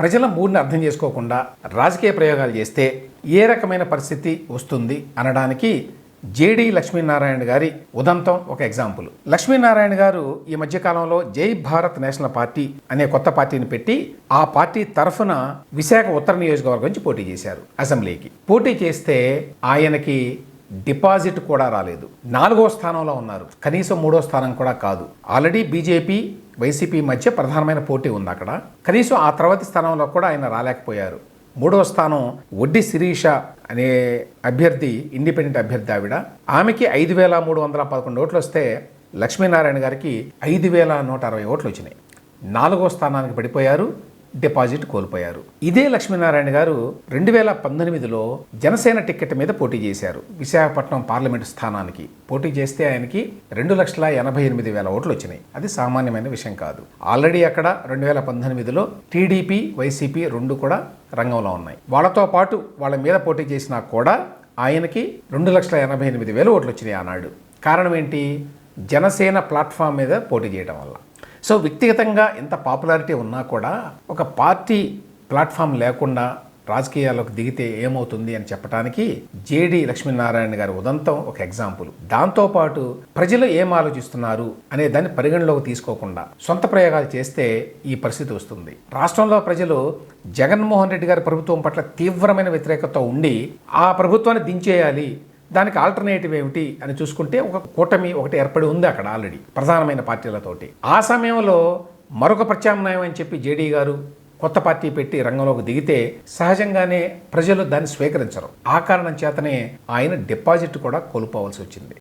ప్రజల మూడ్ని అర్థం చేసుకోకుండా రాజకీయ ప్రయోగాలు చేస్తే ఏ రకమైన పరిస్థితి వస్తుంది అనడానికి జేడి లక్ష్మీనారాయణ గారి ఉదంతం ఒక ఎగ్జాంపుల్. లక్ష్మీనారాయణ గారు ఈ మధ్యకాలంలో జై భారత్ నేషనల్ పార్టీ అనే కొత్త పార్టీని పెట్టి ఆ పార్టీ తరఫున విశాఖ ఉత్తర నియోజకవర్గం నుంచి పోటీ చేశారు అసెంబ్లీకి. పోటీ చేస్తే ఆయనకి డిపాజిట్ కూడా రాలేదు. నాలుగో స్థానంలో ఉన్నారు. కనీసం మూడో స్థానం కూడా కాదు. ఆల్రెడీ బీజేపీ వైసీపీ మధ్య ప్రధానమైన పోటీ ఉంది అక్కడ. కనీసం ఆ తర్వాతి స్థానంలో కూడా ఆయన రాలేకపోయారు. మూడో స్థానం వడ్డీ శిరీష అనే అభ్యర్థి ఇండిపెండెంట్ అభ్యర్థి ఆవిడ. ఆమెకి ఐదు వేల మూడు వందల పదకొండు ఓట్లు వస్తే లక్ష్మీనారాయణ గారికి ఐదు వేల నూట అరవై ఓట్లు వచ్చినాయి. నాలుగో స్థానానికి పడిపోయారు. డిపాజిట్ కోల్పోయారు. ఇదే లక్ష్మీనారాయణ గారు రెండు వేల పంతొమ్మిదిలో జనసేన టికెట్ మీద పోటీ చేశారు. విశాఖపట్నం పార్లమెంటు స్థానానికి. పోటీ చేస్తే ఆయనకి రెండు లక్షల ఎనభై ఎనిమిది వేల ఓట్లు వచ్చినాయి. అది సామాన్యమైన విషయం కాదు. ఆల్రెడీ అక్కడ రెండు వేల పంతొమ్మిదిలో టీడీపీ వైసీపీ రెండు కూడా రంగంలో ఉన్నాయి. వాళ్ళతో పాటు వాళ్ళ మీద పోటీ చేసినా కూడా ఆయనకి రెండు లక్షల ఎనభై ఎనిమిది వేల ఓట్లు వచ్చినాయి ఆనాడు. కారణం ఏంటి? జనసేన ప్లాట్ఫామ్ మీద పోటీ చేయడం వల్ల. సో వ్యక్తిగతంగా ఎంత పాపులారిటీ ఉన్నా కూడా ఒక పార్టీ ప్లాట్ఫామ్ లేకుండా రాజకీయాల్లోకి దిగితే ఏమవుతుంది అని చెప్పడానికి జేడి లక్ష్మీనారాయణ గారి ఉదంతం ఒక ఎగ్జాంపుల్. దాంతోపాటు ప్రజలు ఏం ఆలోచిస్తున్నారు అనే దాన్ని పరిగణలోకి తీసుకోకుండా సొంత ప్రయోగాలు చేస్తే ఈ పరిస్థితి వస్తుంది. రాష్ట్రంలో ప్రజలు జగన్మోహన్ రెడ్డి గారి ప్రభుత్వం పట్ల తీవ్రమైన వ్యతిరేకత ఉండి ఆ ప్రభుత్వాన్ని దించేయాలి దానికి ఆల్టర్నేటివ్ ఏమిటి అని చూసుకుంటే ఒక కూటమి ఒకటి ఏర్పడి ఉంది అక్కడ ఆల్రెడీ ప్రధానమైన పార్టీలతోటి. ఆ సమయంలో మరొక ప్రత్యామ్నాయం అని చెప్పి జేడీ గారు కొత్త పార్టీ పెట్టి రంగంలోకి దిగితే సహజంగానే ప్రజలు దాన్ని స్వీకరించరు. ఆ కారణం చేతనే ఆయన డిపాజిట్ కూడా కోల్పోవలసి వచ్చింది.